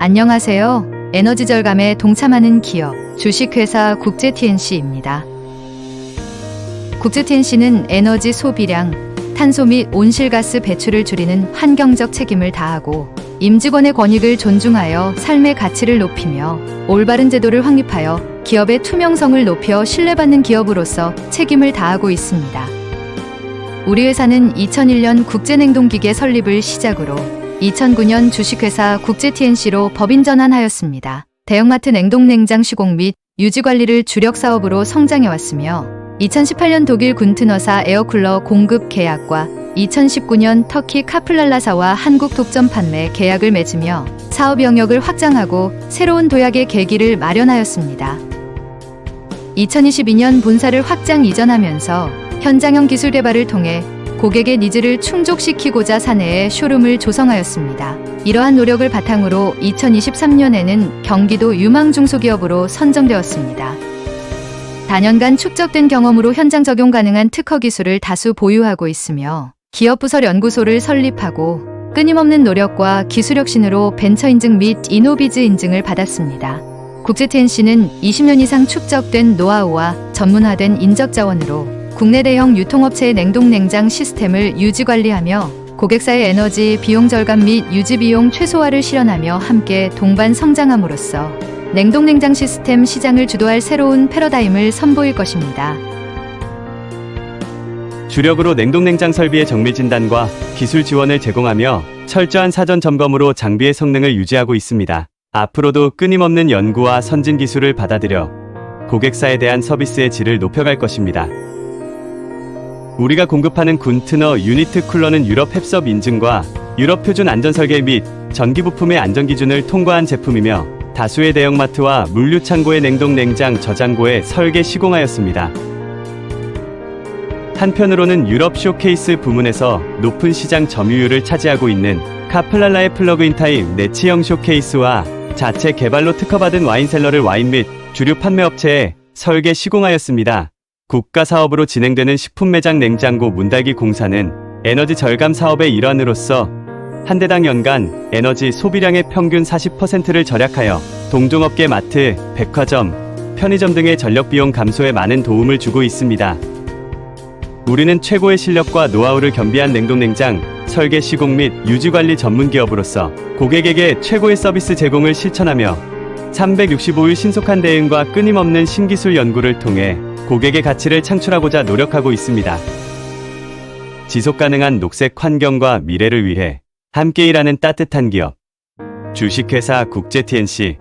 안녕하세요. 에너지 절감에 동참하는 기업 주식회사 국제 TNC입니다. 국제 TNC는 에너지 소비량, 탄소 및 온실가스 배출을 줄이는 환경적 책임을 다하고 임직원의 권익을 존중하여 삶의 가치를 높이며 올바른 제도를 확립하여 기업의 투명성을 높여 신뢰받는 기업으로서 책임을 다하고 있습니다. 우리 회사는 2001년 국제냉동기계 설립을 시작으로 2009년 주식회사 국제 TNC로 법인 전환하였습니다. 대형마트 냉동냉장 시공 및 유지 관리를 주력 사업으로 성장해 왔으며 2018년 독일 군트너사 에어쿨러 공급 계약과 2019년 터키 카플랄라사와 한국 독점 판매 계약을 맺으며 사업 영역을 확장하고 새로운 도약의 계기를 마련하였습니다. 2022년 본사를 확장 이전하면서 현장형 기술 개발을 통해 고객의 니즈를 충족시키고자 사내에 쇼룸을 조성하였습니다. 이러한 노력을 바탕으로 2023년에는 경기도 유망 중소기업으로 선정되었습니다. 다년간 축적된 경험으로 현장 적용 가능한 특허 기술을 다수 보유하고 있으며 기업 부설 연구소를 설립하고 끊임없는 노력과 기술 혁신으로 벤처 인증 및 이노비즈 인증을 받았습니다. 국제텐시는 20년 이상 축적된 노하우와 전문화된 인적 자원으로 국내 대형 유통업체의 냉동 냉장 시스템을 유지 관리하며 고객사의 에너지 비용 절감 및 유지 비용 최소화를 실현하며 함께 동반 성장함으로써 냉동 냉장 시스템 시장을 주도할 새로운 패러다임을 선보일 것입니다. 주력으로 냉동 냉장 설비의 정밀 진단과 기술 지원을 제공하며 철저한 사전 점검으로 장비의 성능을 유지하고 있습니다. 앞으로도 끊임없는 연구와 선진 기술을 받아들여 고객사에 대한 서비스의 질을 높여갈 것입니다. 우리가 공급하는 군트너 유니트 쿨러는 유럽 햅섭 인증과 유럽 표준 안전 설계 및 전기 부품의 안전 기준을 통과한 제품이며 다수의 대형마트와 물류 창고의 냉동 냉장 저장고에 설계 시공하였습니다. 한편으로는 유럽 쇼케이스 부문에서 높은 시장 점유율을 차지하고 있는 카플랄라의 플러그인 타입 내치형 쇼케이스와 자체 개발로 특허받은 와인셀러를 와인 및 주류 판매업체에 설계 시공하였습니다. 국가 사업으로 진행되는 식품 매장 냉장고 문달기 공사는 에너지 절감 사업의 일환으로서 한 대당 연간 에너지 소비량의 평균 40%를 절약하여 동종업계 마트, 백화점, 편의점 등의 전력 비용 감소에 많은 도움을 주고 있습니다. 우리는 최고의 실력과 노하우를 겸비한 냉동냉장, 설계 시공 및 유지 관리 전문 기업으로서 고객에게 최고의 서비스 제공을 실천하며 365일 신속한 대응과 끊임없는 신기술 연구를 통해 고객의 가치를 창출하고자 노력하고 있습니다. 지속 가능한 녹색 환경과 미래를 위해 함께 일하는 따뜻한 기업. 주식회사 국제 TNC